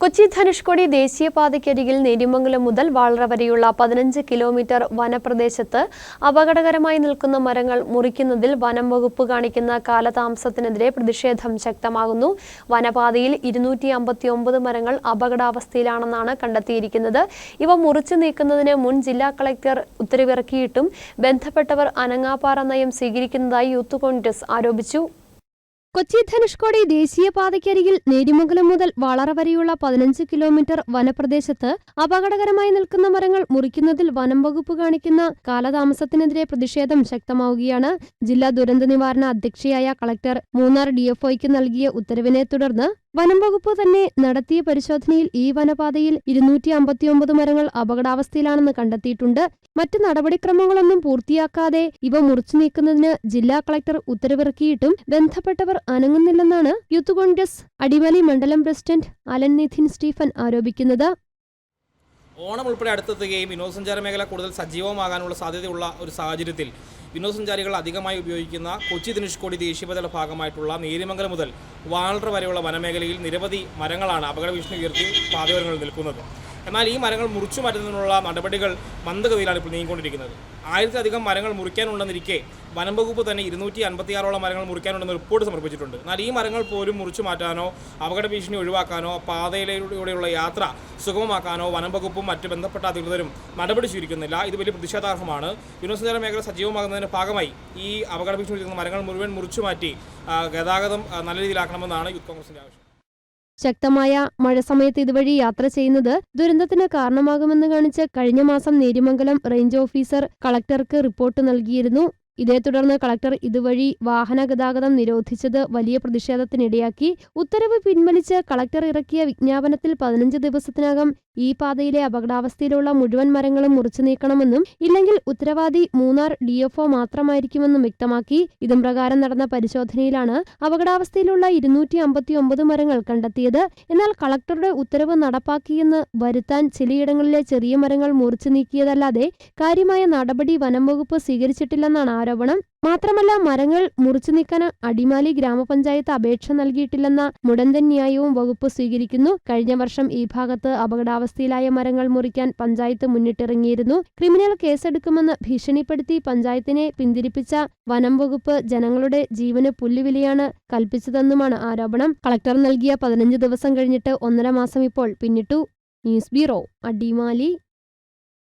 കൊച്ചി ധനുഷ്കോടി ദേശീയപാതയ്ക്കരികിൽ നേരിമംഗലം മുതൽ വാളറ വരെയുള്ള പതിനഞ്ച് കിലോമീറ്റർ വനപ്രദേശത്ത് അപകടകരമായി നിൽക്കുന്ന മരങ്ങൾ മുറിക്കുന്നതിൽ വനം വകുപ്പ് കാണിക്കുന്ന കാലതാമസത്തിനെതിരെ പ്രതിഷേധം ശക്തമാകുന്നു. വനപാതയിൽ ഇരുന്നൂറ്റി അമ്പത്തി ഒമ്പത് മരങ്ങൾ അപകടാവസ്ഥയിലാണെന്നാണ് കണ്ടെത്തിയിരിക്കുന്നത്. ഇവ മുറിച്ചു നീക്കുന്നതിന് മുൻ ജില്ലാ കളക്ടർ ഉത്തരവിറക്കിയിട്ടും ബന്ധപ്പെട്ടവർ അനങ്ങാപ്പാറ നയം സ്വീകരിക്കുന്നതായി യൂത്ത് കോൺഗ്രസ് ആരോപിച്ചു. കൊച്ചി ധനുഷ്കോടി ദേശീയപാതയ്ക്കരികിൽ നേരിമംഗലം മുതൽ വളറ വരെയുള്ള പതിനഞ്ച് കിലോമീറ്റർ വനപ്രദേശത്ത് അപകടകരമായി നിൽക്കുന്ന മരങ്ങൾ മുറിക്കുന്നതിൽ വനം വകുപ്പ് കാണിക്കുന്ന കാലതാമസത്തിനെതിരെ പ്രതിഷേധം ശക്തമാവുകയാണ്. ജില്ലാ ദുരന്ത നിവാരണ അധ്യക്ഷയായ കളക്ടർ മൂന്നാർ ഡിഎഫ്ഒയ്ക്ക് നൽകിയ ഉത്തരവിനെ തുടർന്ന് വനം വകുപ്പ് തന്നെ നടത്തിയ പരിശോധനയിൽ ഈ വനപാതയിൽ ഇരുന്നൂറ്റി അമ്പത്തിയൊമ്പത് മരങ്ങൾ അപകടാവസ്ഥയിലാണെന്ന് കണ്ടെത്തിയിട്ടുണ്ട്. മറ്റ് നടപടിക്രമങ്ങളൊന്നും പൂർത്തിയാക്കാതെ ഇവ മുറിച്ചു നീക്കുന്നതിന് ജില്ലാ കളക്ടർ ഉത്തരവിറക്കിയിട്ടും ബന്ധപ്പെട്ടവർ അനങ്ങുന്നില്ലെന്നാണ് യൂത്ത് കോൺഗ്രസ് അടിമലി മണ്ഡലം പ്രസിഡന്റ് അലൻ നിഥിൻ സ്റ്റീഫൻ ആരോപിക്കുന്നത്. ഓണം ഉൾപ്പെടെ അടുത്തെത്തുകയും വിനോദസഞ്ചാര മേഖല കൂടുതൽ സജീവമാകാനുള്ള സാധ്യതയുള്ള ഒരു സാഹചര്യത്തിൽ വിനോദസഞ്ചാരികൾ അധികമായി ഉപയോഗിക്കുന്ന കൊച്ചി ധനുഷ്കോടി ദേശീയപാതയുടെ ഭാഗമായിട്ടുള്ള നേരിമംഗലം മുതൽ വാളറ വരെയുള്ള വനമേഖലയിൽ നിരവധി മരങ്ങളാണ് അപകട ഭീഷണി ഉയർത്തി പാതയോരങ്ങളിൽ നിൽക്കുന്നത്. എന്നാൽ ഈ മരങ്ങൾ മുറിച്ചു മാറ്റുന്നതിനുള്ള നടപടികൾ മന്ദഗതിയിലാണ് ഇപ്പോൾ നീങ്ങിക്കൊണ്ടിരിക്കുന്നത്. ആയിരത്തിലധികം മരങ്ങൾ മുറിക്കാനുണ്ടെന്നിരിക്കെ വനം വകുപ്പ് തന്നെ ഇരുന്നൂറ്റി അൻപത്തിയാറോളം മരങ്ങൾ മുറിക്കാനുണ്ടെന്ന് റിപ്പോർട്ട് സമർപ്പിച്ചിട്ടുണ്ട്. എന്നാൽ ഈ മരങ്ങൾ പോലും മുറിച്ചു മാറ്റാനോ അപകട ഭീഷണി ഒഴിവാക്കാനോ പാതയിലൂടെയുള്ള യാത്ര സുഗമമാക്കാനോ വനം വകുപ്പും മറ്റ് ബന്ധപ്പെട്ട അധികൃതരും നടപടി സ്വീകരിക്കുന്നില്ല. ഇത് വലിയ പ്രതിഷേധാർഹമാണ്. വിനോദസഞ്ചാര മേഖല സജീവമാകുന്നതിന്റെ ഭാഗമായി ഈ അപകട ഭീഷണി മരങ്ങൾ മുഴുവൻ മുറിച്ചു മാറ്റി ഗതാഗതം നല്ല രീതിയിലാക്കണമെന്നാണ് യൂത്ത് കോൺഗ്രസിന്റെ ആവശ്യം. ശക്തമായ മഴ സമയത്ത് ഇതുവഴി യാത്ര ചെയ്യുന്നത് ദുരന്തത്തിന് കാരണമാകുമെന്ന് കാണിച്ച് കഴിഞ്ഞ മാസം നേരിമംഗലം റേഞ്ച് ഓഫീസർ കളക്ടർക്ക് റിപ്പോർട്ട് നൽകിയിരുന്നു. ഇതേ തുടർന്ന് കളക്ടർ ഇതുവഴി വാഹന ഗതാഗതം നിരോധിച്ചത് വലിയ പ്രതിഷേധത്തിനിടയാക്കി. ഉത്തരവ് പിൻവലിച്ച് കളക്ടർ ഇറക്കിയ വിജ്ഞാപനത്തിൽ പതിനഞ്ച് ദിവസത്തിനകം ഈ പാതയിലെ അപകടാവസ്ഥയിലുള്ള മുഴുവൻ മരങ്ങളും മുറിച്ചു നീക്കണമെന്നും ഇല്ലെങ്കിൽ ഉത്തരവാദി മൂന്നാർ ഡിഎഫ്ഒ മാത്രമായിരിക്കുമെന്നും വ്യക്തമാക്കി. ഇതും പ്രകാരം നടന്ന പരിശോധനയിലാണ് അപകടാവസ്ഥയിലുള്ള ഇരുന്നൂറ്റി അമ്പത്തി ഒമ്പത് മരങ്ങൾ കണ്ടെത്തിയത്. എന്നാൽ കളക്ടറുടെ ഉത്തരവ് നടപ്പാക്കിയെന്ന് വരുത്താൻ ചിലയിടങ്ങളിലെ ചെറിയ മരങ്ങൾ മുറിച്ചു നീക്കിയതല്ലാതെ കാര്യമായ നടപടി വനം വകുപ്പ് സ്വീകരിച്ചിട്ടില്ലെന്നാണ് ആരോപണം. മാത്രമല്ല മരങ്ങൾ മുറിച്ചു നീക്കാൻ അടിമാലി ഗ്രാമപഞ്ചായത്ത് അപേക്ഷ നൽകിയിട്ടില്ലെന്ന മുടന്തൻ ന്യായവും വകുപ്പ് സ്വീകരിക്കുന്നു. കഴിഞ്ഞ വർഷം ഈ ഭാഗത്ത് അപകടാവസ്ഥയിലായ മരങ്ങൾ മുറിക്കാൻ പഞ്ചായത്ത് മുന്നിട്ടിറങ്ങിയിരുന്നു. ക്രിമിനൽ കേസെടുക്കുമെന്ന് ഭീഷണിപ്പെടുത്തി പഞ്ചായത്തിനെ പിന്തിരിപ്പിച്ച വനം വകുപ്പ് ജനങ്ങളുടെ ജീവന് പുല്ലുവിലയാണ് കൽപ്പിച്ചതെന്നുമാണ് ആരോപണം. കളക്ടർ നൽകിയ പതിനഞ്ച് ദിവസം കഴിഞ്ഞിട്ട് ഒന്നര മാസം ഇപ്പോൾ പിന്നിട്ടു. News bureau Adimali.